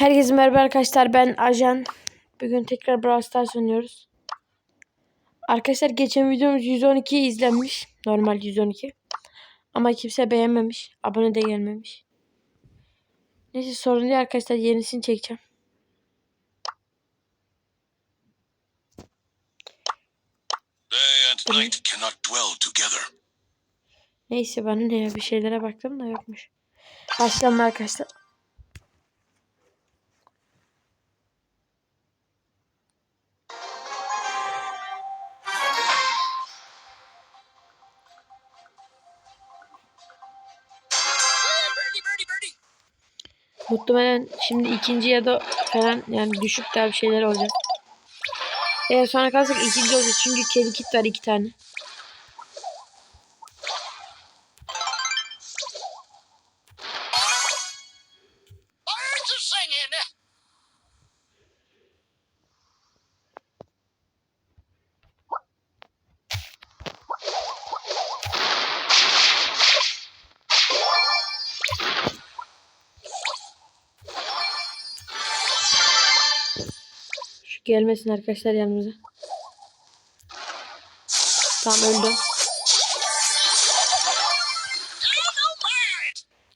Herkese merhaba arkadaşlar ben Ajan. Bugün tekrar Brawl Stars oynuyoruz. Arkadaşlar geçen videomuz 112 izlenmiş. Normal 112. Ama kimse beğenmemiş. Abone de gelmemiş. Neyse sorun değil arkadaşlar yenisini çekeceğim. Day and night cannot dwell together. Neyse bana ne ya bir şeylere baktım da yokmuş. Başlayalım arkadaşlar. Muhtemelen şimdi ikinci ya da falan yani düşük daha bir şeyler olacak. Eğer sonra kalsak ikinci olacak çünkü kedi kit var iki tane. Gelmesin arkadaşlar yanımıza. Tamam öldüm.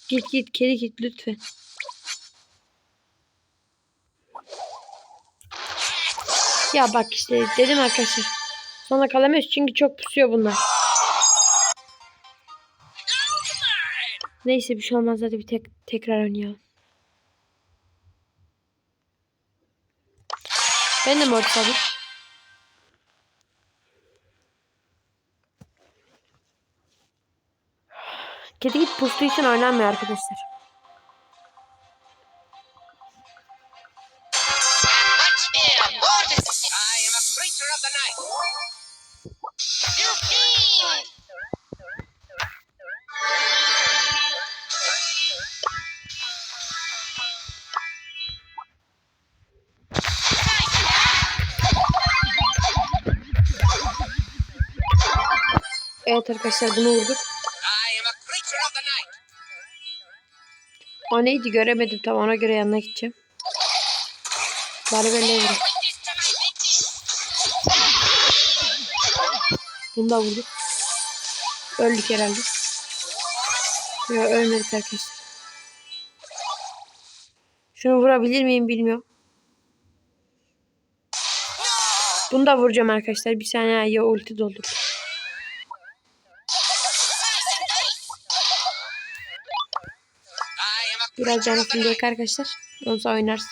Git git kedi git lütfen. Ya bak işte dedim arkadaşlar. Sonra kalamıyoruz çünkü çok pusuyor bunlar. Neyse bir şey olmaz hadi bir tek tekrar oynayalım. Ben de mort tabii. Kedi git pustuğu için oynanmıyor arkadaşlar. Watch Mortis! I am a creature of the night. Evet arkadaşlar bunu vurduk. O neydi göremedim tam ona göre yanına gideceğim. Bari ben de vurayım. Bunu da vurduk. Öldük herhalde. Yok ölmedik arkadaşlar. Şunu vurabilir miyim bilmiyorum. Bunu da vuracağım arkadaşlar. Bir saniye ya ulti doldur. I am a Biraz fulleyek night. arkadaşlar. Sonra oynarız.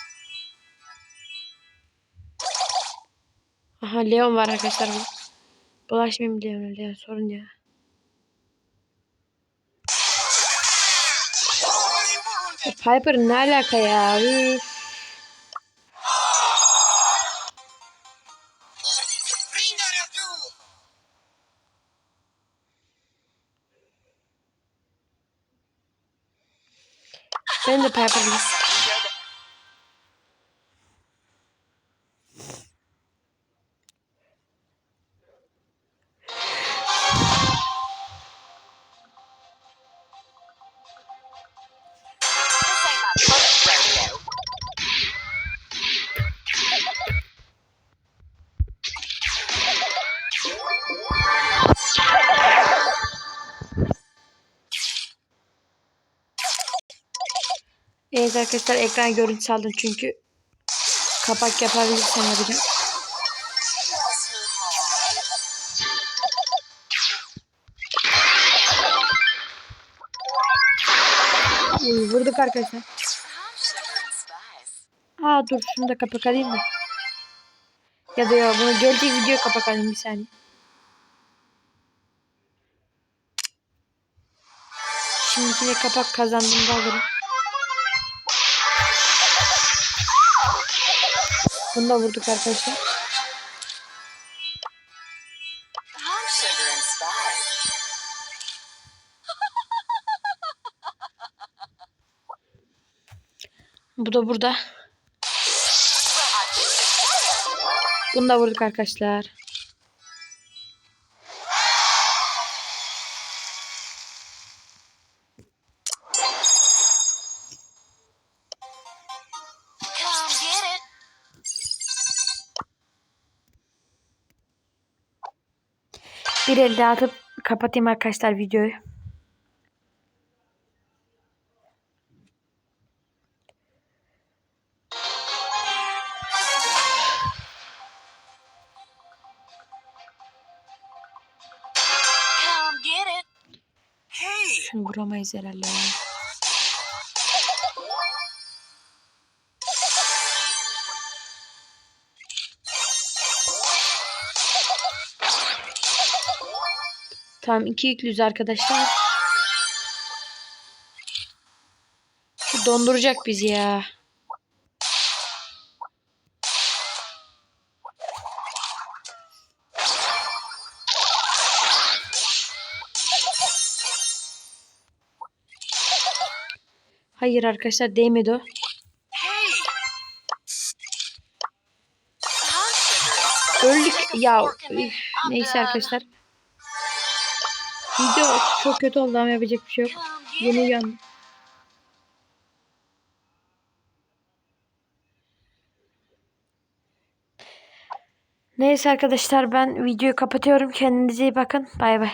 Aha Leon var arkadaşlar. Bulaşmayayım Leon'a. Leon sorun. Ya Piper ne alaka ya? Üf. Ben de Piper'ım. This Evet arkadaşlar ekran görüntüsü aldım çünkü kapak yapabilirsem yapacağım. Uy, vurduk arkadaşlar. Aa dur şunu da kapak alayım da. Ya da ya bunu gelecek video kapak alayım bir saniye. Şimdikine kapak kazandığımda alırım. Bunu da vurduk arkadaşlar. Bu da burada. Bunu da vurduk arkadaşlar. Bir el daha atıp kapatayım arkadaşlar videoyu. Come get it. Hey. Şunu vuramayız herhalde. Tamam iki yüklüyüz arkadaşlar. Şu donduracak bizi ya. Hayır arkadaşlar değmedi o. Öldük ya. Neyse arkadaşlar. Video çok kötü oldu ama yapacak bir şey yok. Yeni uyandım. Neyse arkadaşlar ben videoyu kapatıyorum. Kendinize iyi bakın. Bay bay.